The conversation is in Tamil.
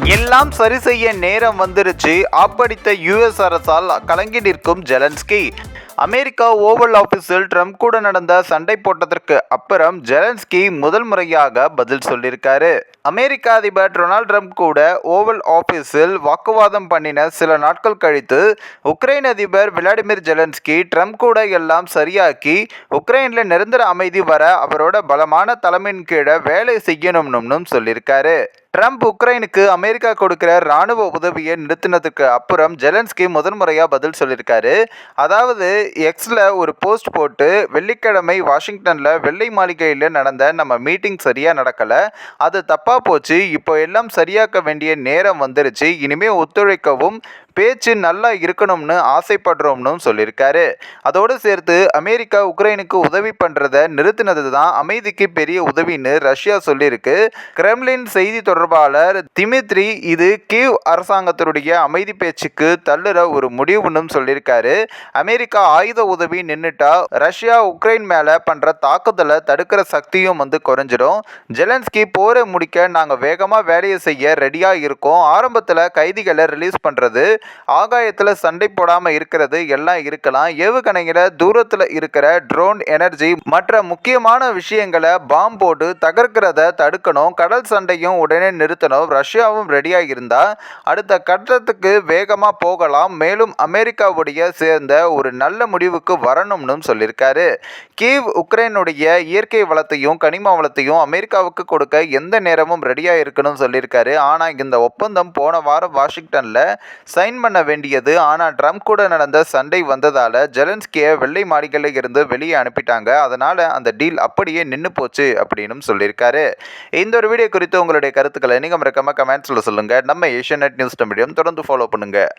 எல்லாம் சரி செய்ய நேரம் வந்துருச்சு. அப்படித்த யுஎஸ் அரசால் கலங்கி நிற்கும் ஜெலன்ஸ்கி. அமெரிக்கா ஓவல் ஆபீஸில் ட்ரம்ப் கூட நடந்த சண்டை போட்டதற்கு அப்புறம் ஜெலன்ஸ்கி முதல் முறையாக பதில் சொல்லியிருக்காரு. அமெரிக்க அதிபர் டொனால்ட் ட்ரம்ப் கூட ஓவல் ஆபீஸில் வாக்குவாதம் பண்ணின சில நாட்கள் கழித்து உக்ரைன் அதிபர் விளாடிமிர் ஜெலன்ஸ்கி ட்ரம்ப் கூட எல்லாம் சரியாக்கி உக்ரைனில் நிரந்தர அமைதி வர அவரோட பலமான தலைமையின் கீழே வேலை செய்யணும்னு சொல்லியிருக்காரு. ட்ரம்ப் உக்ரைனுக்கு அமெரிக்கா கொடுக்கிற ராணுவ உதவியை நிறுத்தினதுக்கு அப்புறம் ஜெலன்ஸ்கி முதன்முறையாக பதில் சொல்லியிருக்காரு. அதாவது எக்ஸில் ஒரு போஸ்ட் போட்டு வெள்ளிக்கிழமை வாஷிங்டனில் வெள்ளை மாளிகையில் நடந்த நம்ம மீட்டிங் சரியாக நடக்கலை. அது தப்பாக போச்சு. இப்போ எல்லாம் சரியாக்க வேண்டிய நேரம் வந்துருச்சு. இனிமேல் ஒத்துழைக்கவும் பேச்சு நல்லா இருக்கணும்னு ஆசைப்படுறோம்னு சொல்லியிருக்காரு அதோடு சேர்த்து அமெரிக்கா உக்ரைனுக்கு உதவி பண்ணுறத நிறுத்தினது தான் அமைதிக்கு பெரிய உதவின்னு ரஷ்யா சொல்லியிருக்கு கிரெம்லின் செய்தி தொடர்பாளர் திமித்ரி இது கீவ் அரசாங்கத்தினுடைய அமைதி பேச்சுக்கு தள்ளுற ஒரு முடிவுன்னு சொல்லியிருக்காரு அமெரிக்கா ஆயுத உதவி நின்றுட்டா ரஷ்யா உக்ரைன் மேலே பண்ணுற தாக்குதலை தடுக்கிற சக்தியும் வந்து குறைஞ்சிடும் ஜெலன்ஸ்கி போரை முடிக்க நாங்கள் வேகமாக வேலையை செய்ய ரெடியாக இருக்கோம். ஆரம்பத்தில் கைதிகளை ரிலீஸ் பண்ணுறது ஆகாயத்தில் சண்டை போடாமல் இருக்கிறது எல்லாம் இருக்கலாம். ஏவுகணைகளை தூரத்தில் இருக்கிற ட்ரோன் எனர்ஜி மற்ற முக்கியமான விஷயங்களை பாம் போட்டு தகர்க்கிறத தடுக்கணும். கடல் சண்டையும் உடனே நிறுத்தணும். ரஷ்யாவும் ரெடியாக இருந்தால் அடுத்த கட்டத்துக்கு வேகமாக போகலாம். மேலும் அமெரிக்காவுடைய சேர்ந்த ஒரு நல்ல முடிவுக்கு வரணும்னு சொல்லியிருக்காரு. கீவ் உக்ரைனுடைய இயற்கை வளத்தையும் கனிம வளத்தையும் அமெரிக்காவுக்கு கொடுக்க எந்த நேரமும் ரெடியாக இருக்கணும்னு சொல்லியிருக்காரு. ஆனால் இந்த ஒப்பந்தம் போன வாரம் வாஷிங்டனில் சைன் பண்ண வேண்டியது. ஆனால் ட்ரம்ப் கூட நடந்த சண்டை வந்ததால் ஜெலன்ஸ்கியை வெள்ளை மாடிகளில் இருந்து வெளியே அனுப்பிட்டாங்க. அதனால் அந்த டீல் அப்படியே நின்று போச்சு அப்படின்னு சொல்லியிருக்காரு. இந்த ஒரு வீடியோ குறித்து உங்களுடைய கருத்துக்களை நீங்கள் மறக்காமல் கமெண்ட்ஸில் சொல்லுங்கள் நம்ம ஏஷியநெட் நியூஸ் மீடியம் தொடர்ந்து ஃபாலோ பண்ணுங்கள்